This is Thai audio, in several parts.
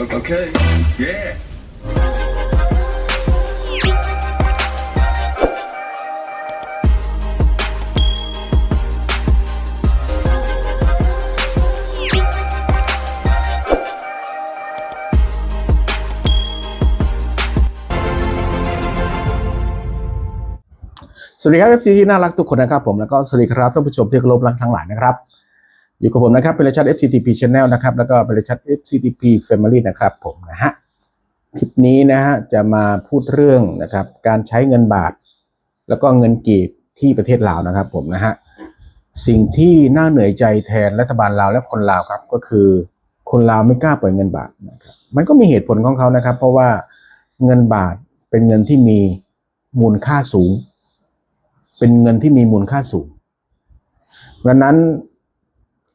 Okay. Yeah. สวัสดีครับเอฟซีที่น่ารักทุกคนนะครับผมแล้วก็สวัสดีครับท่านผู้ชมที่เคารพรักทั้งหลายนะครับ อยู่กับผมนะครับเป็นเลชัด FCTP Channel นะครับ แล้วก็เป็นเลชัด FCTP Family นะครับผมนะฮะ คลิปนี้นะฮะจะมาพูดเรื่องนะครับ การใช้เงินบาท แล้วก็เงินกีบที่ประเทศลาวนะครับผมนะฮะ สิ่งที่น่าเหนื่อยใจแทนรัฐบาลลาวและคนลาวครับก็คือคนลาวไม่กล้าปล่อยเงินบาทนะครับ มันก็มีเหตุผลของเขานะครับ เพราะว่าเงินบาทเป็นเงินที่มีมูลค่าสูง เป็นเงินที่มีมูลค่าสูงดังนั้น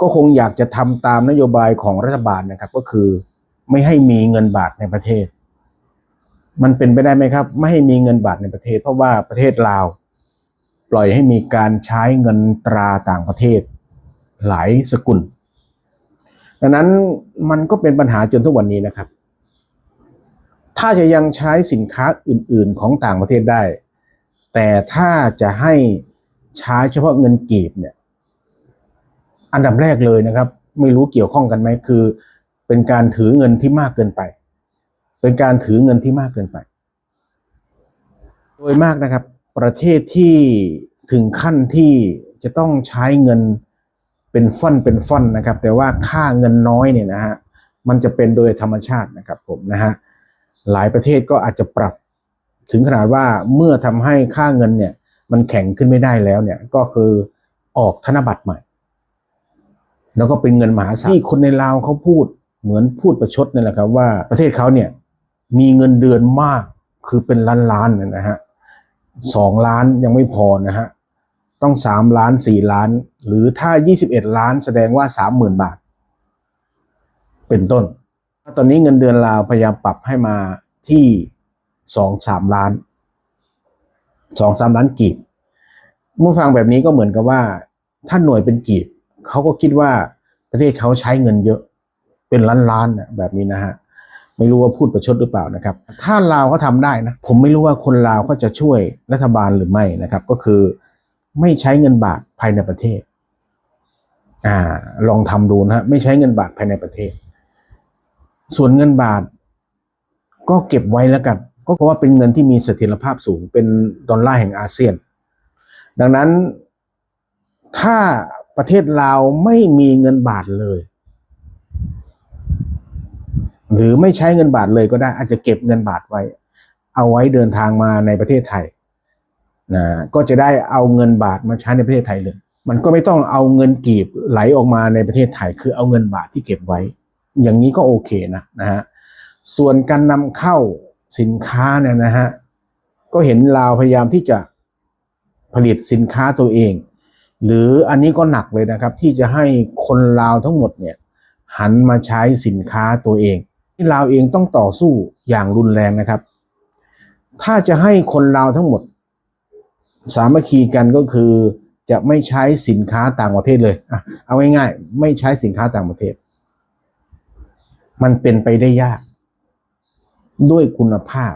ก็คงอยากจะทำตามนโยบายของรัฐบาลนะครับ ก็คือไม่ให้มีเงินบาทในประเทศ มันเป็นไปได้ไหมครับ ไม่ให้มีเงินบาทในประเทศ เพราะว่าประเทศลาว ปล่อยให้มีการใช้เงินตราต่างประเทศ หลายสกุล ดังนั้นมันก็เป็นปัญหาจนทุกวันนี้นะครับ ถ้าจะยังใช้สินค้าอื่น ๆ ของต่างประเทศได้ แต่ถ้าจะให้ใช้เฉพาะเงินกีบเนี่ย อันดับแรกเลยนะครับ ไม่รู้เกี่ยวข้องกันไหมคือ เป็นการถือเงินที่มากเกินไป เป็นการถือเงินที่มากเกินไป โดยมากนะครับ ประเทศที่ถึงขั้นที่จะต้องใช้เงินเป็นฟ่อนเป็นฟ่อนนะครับ แต่ว่าค่าเงินน้อยเนี่ยนะฮะมันจะเป็นโดยธรรมชาตินะครับผมนะฮะหลายประเทศก็อาจจะปรับถึงขนาดว่าเมื่อทำให้ค่าเงินเนี่ยมันแข็งขึ้นไม่ได้แล้วเนี่ยก็คือออกธนบัตรใหม่ แล้วก็เป็นเงินมหาศาลที่คนในลาวเขาพูดเหมือนพูดประชดนี่แหละครับว่าประเทศเขาเนี่ยมีเงินเดือนมากคือเป็นล้านล้านนะฮะสองล้านยังไม่พอนะฮะต้องสามล้านสี่ล้าน หรือถ้ายี่สิบเอ็ดล้านแสดงว่าสามหมื่นบาท เป็นต้น ตอนนี้เงินเดือนลาวพยายามปรับให้มาที่สองสามล้านสองสามล้านกีบเมื่อฟังแบบนี้ก็เหมือนกับว่า ถ้าหน่วยเป็นกีบ เขาก็คิดว่าประเทศเขาใช้เงินเยอะเป็นล้านล้านๆแบบนี้นะฮะไม่รู้ว่าพูดประชดหรือเปล่านะครับ ถ้าลาวเขาทำได้นะ ผมไม่รู้ว่าคนลาวเขาจะช่วยรัฐบาลหรือไม่นะครับ ก็คือไม่ใช้เงินบาทภายในประเทศอ่าลองทำดูนะฮะไม่ใช้เงินบาทภายในประเทศ ส่วนเงินบาท ก็เก็บไว้แล้วกัน ก็เพราะว่าเป็นเงินที่มีเสถียรภาพสูงเป็นดอลลาร์แห่งอาเซียน ดังนั้นถ้า ประเทศลาวไม่มีเงินบาทเลย หรือไม่ใช้เงินบาทเลยก็ได้ อาจจะเก็บเงินบาทไว้ เอาไว้เดินทางมาในประเทศไทยนะก็จะได้เอาเงินบาทมาใช้ในประเทศไทยเลย มันก็ไม่ต้องเอาเงินกีบไหลออกมาในประเทศไทย คือเอาเงินบาทที่เก็บไว้ อย่างนี้ก็โอเคนะนะฮะส่วนการนำเข้าสินค้าเนี่ยนะฮะก็เห็นลาวพยายามที่จะผลิตสินค้าตัวเอง หรืออันนี้ก็หนักเลยนะครับ ที่จะให้คนลาวทั้งหมดเนี่ยหันมาใช้สินค้าตัวเอง ที่ลาวเองต้องต่อสู้อย่างรุนแรงนะครับ ถ้าจะให้คนลาวทั้งหมด สามัคคีกันก็คือจะไม่ใช้สินค้าต่างประเทศเลยอะเอาง่ายๆไม่ใช้สินค้าต่างประเทศ มันเป็นไปได้ยาก ด้วยคุณภาพ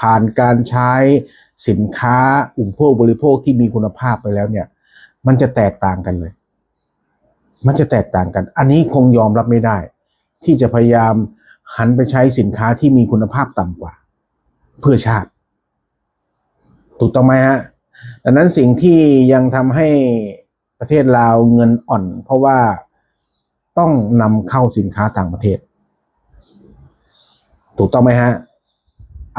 ผ่านการใช้สินค้าอุปโภคบริโภคที่มีคุณภาพไปแล้วเนี่ย มันจะแตกต่างกันเลย มันจะแตกต่างกัน อันนี้คงยอมรับไม่ได้ ที่จะพยายามหันไปใช้สินค้าที่มีคุณภาพต่ำกว่า เพื่อชาติ ถูกต้องไหมฮะดังนั้นสิ่งที่ยังทำให้ประเทศลาวเงินอ่อน เพราะว่าต้องนำเข้าสินค้าต่างประเทศ ถูกต้องไหมฮะ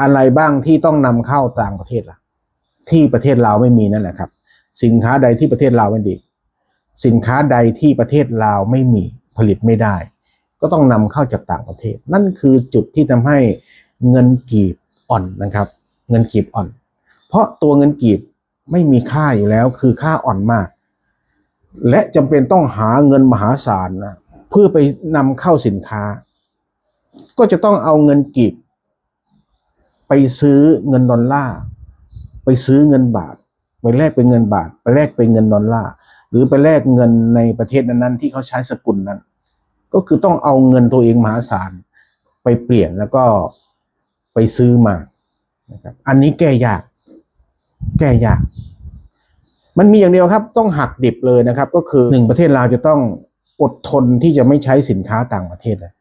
อะไรบ้างที่ต้องนำเข้าต่างประเทศล่ะ ที่ประเทศลาวไม่มีนั่นแหละครับ สินค้าใดที่ประเทศลาวไม่ดี สินค้าใดที่ประเทศลาวไม่มีผลิตไม่ได้ ก็ต้องนำเข้าจากต่างประเทศ นั่นคือจุดที่ทำให้เงินกีบอ่อนนะครับ เงินกีบอ่อน เพราะตัวเงินกีบไม่มีค่าอยู่แล้วคือค่าอ่อนมาก และจำเป็นต้องหาเงินมหาศาลนะเพื่อไปนำเข้าสินค้า ก็จะต้องเอาเงินกีบไปซื้อเงินดอลลาร์ไปซื้อเงินบาท ไปแลกเป็นเงินบาท ไปแลกเป็นเงินดอลลาร์หรือไปแลกเงินในประเทศนั้นๆที่เขาใช้สกุลนั้น ก็คือต้องเอาเงินตัวเองมหาศาลไปเปลี่ยนแล้วก็ไปซื้อมานะครับอันนี้แก้ยาก แก้ยาก มันมีอย่างเดียวครับ ต้องหักดิบเลยนะครับ ก็คือหนึ่งประเทศลาวจะต้องอดทนที่จะไม่ใช้สินค้าต่างประเทศเลย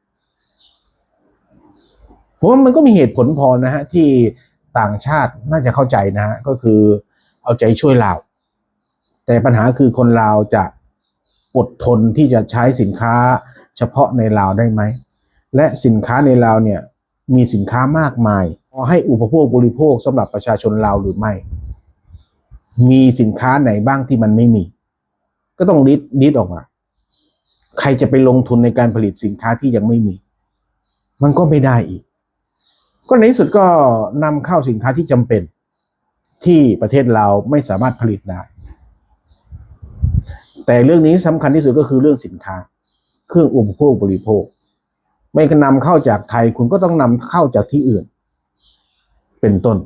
ผมว่ามันก็มีเหตุผลพอนะฮะที่ต่างชาติน่าจะเข้าใจนะฮะก็คือ เอาใจช่วยลาว แต่ปัญหาคือคนลาวจะอดทนที่จะใช้สินค้าเฉพาะในลาวได้ไหม และสินค้าในลาวเนี่ยมีสินค้ามากมายพอให้อุปโภคบริโภคสำหรับประชาชนลาวหรือไม่ มีสินค้าไหนบ้างที่มันไม่มี ก็ต้องดิดดิดออกมา ใครจะไปลงทุนในการผลิตสินค้าที่ยังไม่มี มันก็ไม่ได้อีก ก็ในที่สุดก็นำเข้าสินค้าที่จำเป็น ที่ประเทศเราไม่สามารถผลิตได้ แต่เรื่องนี้สำคัญที่สุดก็คือเรื่องสินค้า เครื่องอุปโภคบริโภค ไม่นำเข้าจากไทยคุณก็ต้องนำเข้าจากที่อื่น เป็นต้น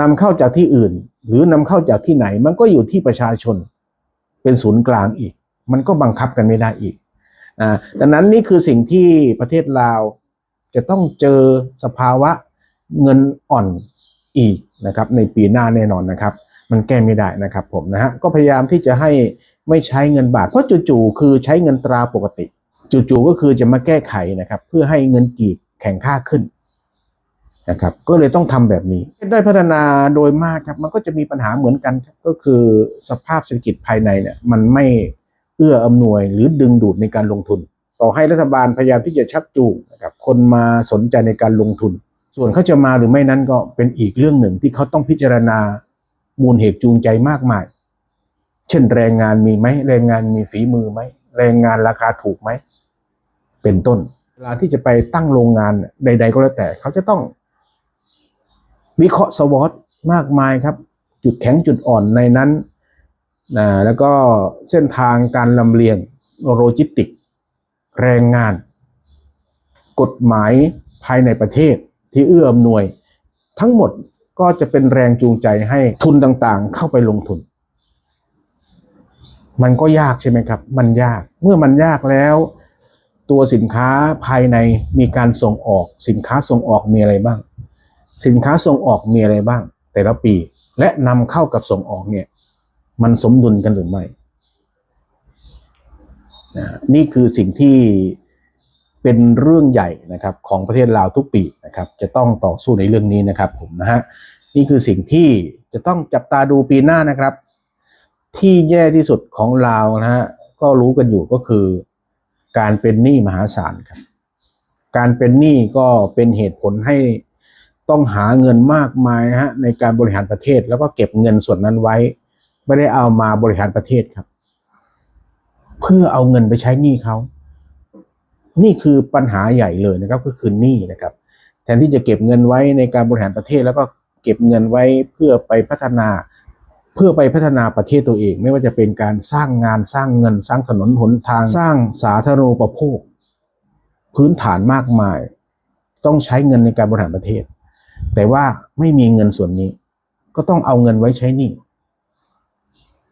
นำเข้าจากที่อื่น หรือนำเข้าจากที่ไหน มันก็อยู่ที่ประชาชน เป็นศูนย์กลางอีก มันก็บังคับกันไม่ได้อีกอ่าดังนั้นนี่คือสิ่งที่ประเทศลาวจะต้องเจอสภาวะเงินอ่อน อีกนะครับในปีหน้าแน่นอนนะครับ มันแก้ไม่ได้นะครับผมนะฮะก็พยายามที่จะให้ไม่ใช้เงินบาทเพราะจู่ๆคือใช้เงินตราปกติ จู่ๆก็คือจะมาแก้ไขนะครับ เพื่อให้เงินกีบแข่งค่าขึ้นนะครับก็เลยต้องทำแบบนี้ได้พัฒนาโดยมากครับมันก็จะมีปัญหาเหมือนกันก็คือสภาพเศรษฐกิจภายในเนี่ยมันไม่เอื้ออำนวยหรือดึงดูดในการลงทุน ต่อให้รัฐบาลพยายามที่จะชักจูงนะครับคนมาสนใจในการลงทุน ส่วนเขาจะมาหรือไม่นั้นก็เป็นอีกเรื่องหนึ่งที่เขาต้องพิจารณามูลเหตุจูงใจมากมาย เช่นแรงงานมีไหมแรงงานมีฝีมือไหมแรงงานราคาถูกไหมเป็นต้นเวลาที่จะไปตั้งโรงงานใด ๆ ก็แล้วแต่เขาจะต้อง วิเคราะห์สวอตมากมายครับ จุดแข็งจุดอ่อนในนั้นนะแล้วก็เส้นทางการลำเลียงโลจิสติก แรงงาน กฎหมายภายในประเทศ ที่เอื้ออำนวย ทั้งหมดก็จะเป็นแรงจูงใจให้ทุนต่างๆ เข้าไปลงทุน มันก็ยากใช่ไหมครับ มันยากเมื่อมันยากแล้ว ตัวสินค้าภายในมีการส่งออก สินค้าส่งออกมีอะไรบ้าง สินค้าส่งออกมีอะไรบ้าง แต่ละปีและนำเข้ากับส่งออกเนี่ย มันสมดุลกันหรือไม่นะนี่คือสิ่งที่ เป็นเรื่องใหญ่นะครับของประเทศลาวทุกปีนะครับจะต้องต่อสู้ในเรื่องนี้นะครับผมนะฮะนี่คือสิ่งที่จะต้องจับตาดูปีหน้านะครับ ที่แย่ที่สุดของลาวนะฮะก็รู้กันอยู่ก็คือ การเป็นหนี้มหาศาลครับ การเป็นหนี้ก็เป็นเหตุผลให้ต้องหาเงินมากมายนะฮะในการบริหารประเทศแล้วก็เก็บเงินส่วนนั้นไว้ ไม่ได้เอามาบริหารประเทศครับ เพื่อเอาเงินไปใช้หนี้เขา นี่คือปัญหาใหญ่เลยนะครับก็คือหนี้นะครับ แทนที่จะเก็บเงินไว้ในการบริหารประเทศ แล้วก็เก็บเงินไว้เพื่อไปพัฒนา เพื่อไปพัฒนาประเทศตัวเอง ไม่ว่าจะเป็นการสร้างงานสร้างเงิน สร้างถนนหนทาง สร้างสาธารณูปโภค พื้นฐานมากมาย ต้องใช้เงินในการบริหารประเทศ แต่ว่าไม่มีเงินส่วนนี้ ก็ต้องเอาเงินไว้ใช้หนี้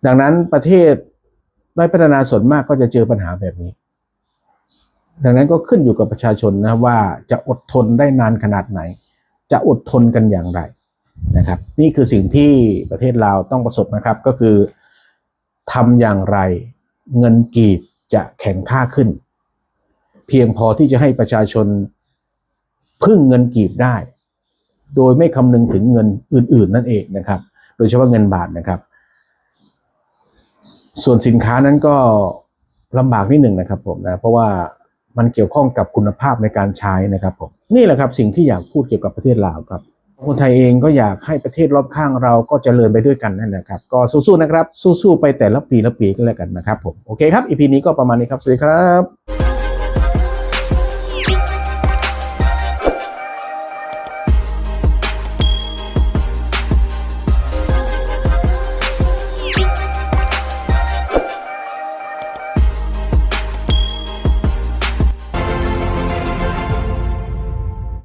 ดังนั้นประเทศได้พัฒนาส่วนมากก็จะเจอปัญหาแบบนี้ ดังนั้นก็ขึ้นอยู่กับประชาชนนะว่าจะอดทนได้นานขนาดไหน จะอดทนกันอย่างไรนะครับ นี่คือสิ่งที่ประเทศลาวต้องประสบนะครับก็คือทำอย่างไรเงินกีบจะแข็งค่าขึ้น เพียงพอที่จะให้ประชาชนพึ่งเงินกีบได้ โดยไม่คำนึงถึงเงินอื่น ๆ นั่นเองนะครับ โดยเฉพาะเงินบาทนะครับ ส่วนสินค้านั้นก็ลำบากนิดหนึ่งนะครับผมนะเพราะว่า มันเกี่ยวข้องกับคุณภาพในการใช้นะครับผมนี่แหละครับสิ่งที่อยากพูดเกี่ยวกับประเทศลาวครับคนไทยเองก็อยากให้ประเทศรอบข้างเราก็เจริญไปด้วยกันนั่นแหละครับ ก็สู้ๆนะครับ สู้ๆไปแต่ละปีละปีก็แล้วกันนะครับผม โอเคครับอีพีนี้ก็ประมาณนี้ครับ สวัสดีครับ